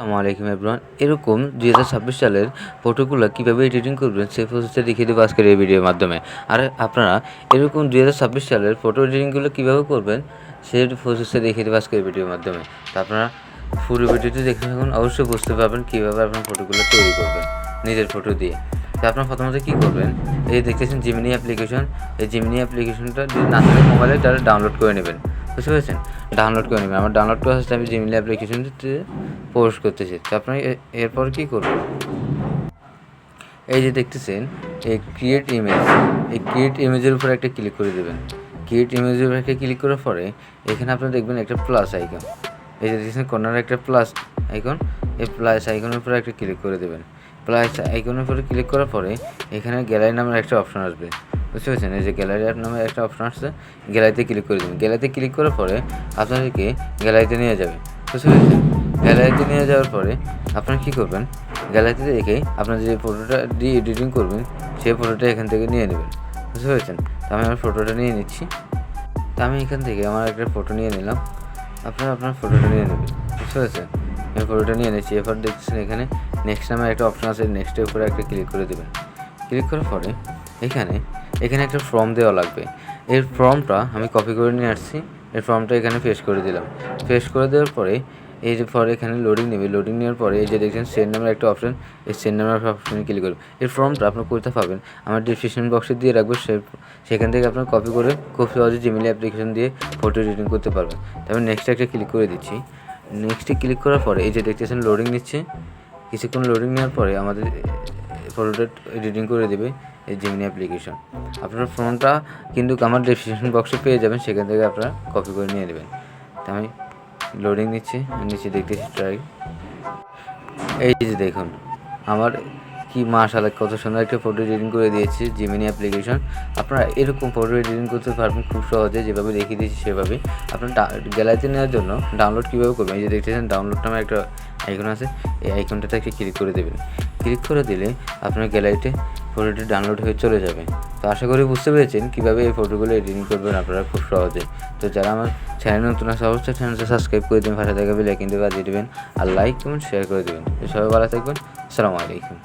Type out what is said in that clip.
আসসালামু আলাইকুম এভরিওয়ান এরকম দুই হাজার ছাব্বিশ সালের ফটোগুলো কীভাবে এডিটিং করবেন, সেই প্রসেসটা দেখিয়ে দেবো আজকের এই ভিডিওর মাধ্যমে। আর আপনারা এরকম দুই হাজার ছাব্বিশ সালের ফটো এডিটিংগুলো কীভাবে করবেন, সেই প্রসেসটা দেখিয়ে দেবো আজকের ভিডিওর মাধ্যমে। তো আপনারা পুরো ভিডিওটি দেখে থাকুন, অবশ্যই বুঝতে পারবেন কীভাবে আপনার ফটোগুলো তৈরি করবেন নিজের ফটো দিয়ে। তো আপনার প্রথমত কী করবেন, এই দেখতেছেন জিমিনি অ্যাপ্লিকেশন এই জিমিনি অ্যাপ্লিকেশনটা যদি না থাকে মোবাইলে তাহলে ডাউনলোড করে নেবেন। বুঝতে পেরেছেন? ডাউনলোড করে নেবেন। আমার ডাউনলোড করা হচ্ছে আমি জিমিনি অ্যাপ্লিকেশনটিতে পোস্ট করতেছি। তো আপনি এরপর কী করবেন? এই যে দেখতেছেন, এই ক্রিয়েট ইমেজ এই ক্রিয়েট ইমেজের উপর একটা ক্লিক করে দেবেন। ক্রিয়েট ইমেজের উপর একটা ক্লিক করার পরে, এখানে আপনি দেখবেন একটা প্লাস আইকন এই যে দেখছেন কর্নারে একটা প্লাস আইকন এই প্লাস আইকনের উপরে একটা ক্লিক করে দেবেন। প্লাস আইকনের উপরে ক্লিক করার পরে, এখানে গ্যালারি নামের একটা অপশন আসবে। বুঝতে পেরেছেন? এই যে গ্যালারি নামে একটা অপশন আসছে গ্যালারিতে ক্লিক করে দেবেন। গ্যালারিতে ক্লিক করার পরে, আপনাদেরকে গ্যালারিতে নিয়ে যাবে। বুঝতে পেরেছেন? গ্যালারিতে নিয়ে যাওয়ার পরে আপনারা কী করবেন? গ্যালারিতে রেখে আপনার যে ফটোটা দিয়ে এডিটিং করবেন, সেই ফটোটা এখান থেকে নিয়ে নেবেন। বুঝতে পেরেছেন? তো আমি আমার ফটোটা নিয়ে নিচ্ছি। তো আমি এখান থেকে আমার একটা ফটো নিয়ে নিলাম। আপনারা আপনার ফটোটা নিয়ে নেবেন। বুঝতে পেরেছেন? আমি ফটোটা নিয়ে নিচ্ছি। এরপর দেখছেন এখানে নেক্সট নামে একটা অপশন আছে। নেক্সটের উপরে একটা ক্লিক করে দেবেন। ক্লিক করার পরে এখানে এখানে একটা ফর্ম দেওয়া লাগবে। এর ফর্মটা আমি কপি করে নিয়ে আসছি। এই ফর্মটা এখানে পেস্ট করে দিলাম। পেস্ট করে দেওয়ার পরে এই যে পরে এখানে লোডিং নেবে। লোডিং নেওয়ার পরে এই যে দেখছেন সেন্ড নামের একটা অপশন এই সেন্ড নামের অপশনে ক্লিক করবেন এই ফর্মটা আপনার কোথায় পাবেন? আমার ডিসক্রিপশন বক্সে দিয়ে রাখব। সে সেখান থেকে আপনার কপি করে খুব সহজে জিমেল অ্যাপ্লিকেশন দিয়ে ফটো এডিটিং করতে পারবেন। তারপর নেক্সট একটা ক্লিক করে দিচ্ছি। নেক্সটে ক্লিক করার পরে এই যে দেখতেছেন লোডিং নিচ্ছে। কিছুক্ষণ লোডিং নেওয়ার পরে আমাদের ফটোটা এডিটিং করে দেবে। এই জিমিনি অ্যাপ্লিকেশন আপনার ফোনটা কিন্তু আমার ডিসক্রিপশন বক্সে পেয়ে যাবেন, সেখান থেকে আপনারা কপি করে নিয়ে নেবেন। তো আমি লোডিং নিচ্ছি নিচে দেখতেছি ট্রাই এই যে দেখুন, আমার কি মাশাআল্লাহ কত সুন্দর একটা ফটো এডিটিং করে দিয়েছি জিমিনি অ্যাপ্লিকেশন আপনারা এরকম ফটো এডিটিং করতে পারবেন খুব সহজে, যেভাবে দেখিয়ে দিয়েছি সেভাবে আপনার গ্যালারিতে নেওয়ার জন্য ডাউনলোড কীভাবে করবেন? এই যে দেখতেছেন ডাউনলোড নামে একটা আইকন আছে, এই আইকনটাতে একটা ক্লিক করে দেবেন। ক্লিক করে দিলে আপনার গ্যালারিতে ফটোটি ডাউনলোড হয়ে চলে যাবে। তো আশা করি বুঝতে পেরেছেন কীভাবে এই ফটোগুলো এডিটিং করবেন আপনারা খুব সহজে। তো যারা আমার চ্যানেল নতুন আছে অবশ্যই চ্যানেলটা সাবস্ক্রাইব করে দেবেন ভাষা থাকবে বেলে দেবে বাজিয়ে দেবেন, আর লাইক কমেন্ট শেয়ার করে দেবেন। সবাই ভালো থাকবেন, আসসালামু আলাইকুম।